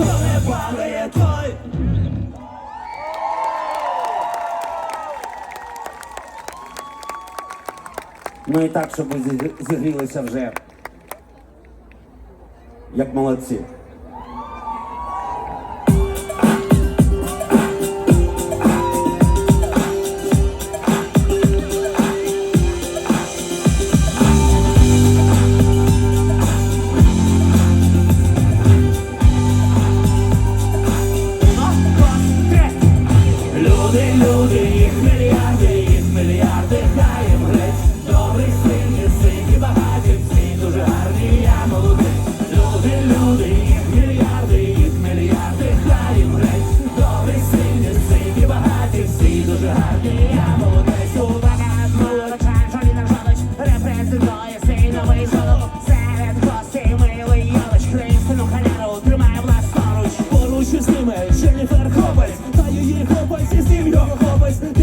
Хто не падає той, Ну і так, щоб ви зі- зігрілися вже. Як молодці. Люди, люди, їх мільярди, їх мільярди. дуже гарний, я молодець Увага, молодша, Жоліна Жолич Репрезентує свій новий шоу Серед гостей милий Йолич Кримську халяру тримає власноруч Поруч із ними Дженніфер Хопець Та її хлопець і з ним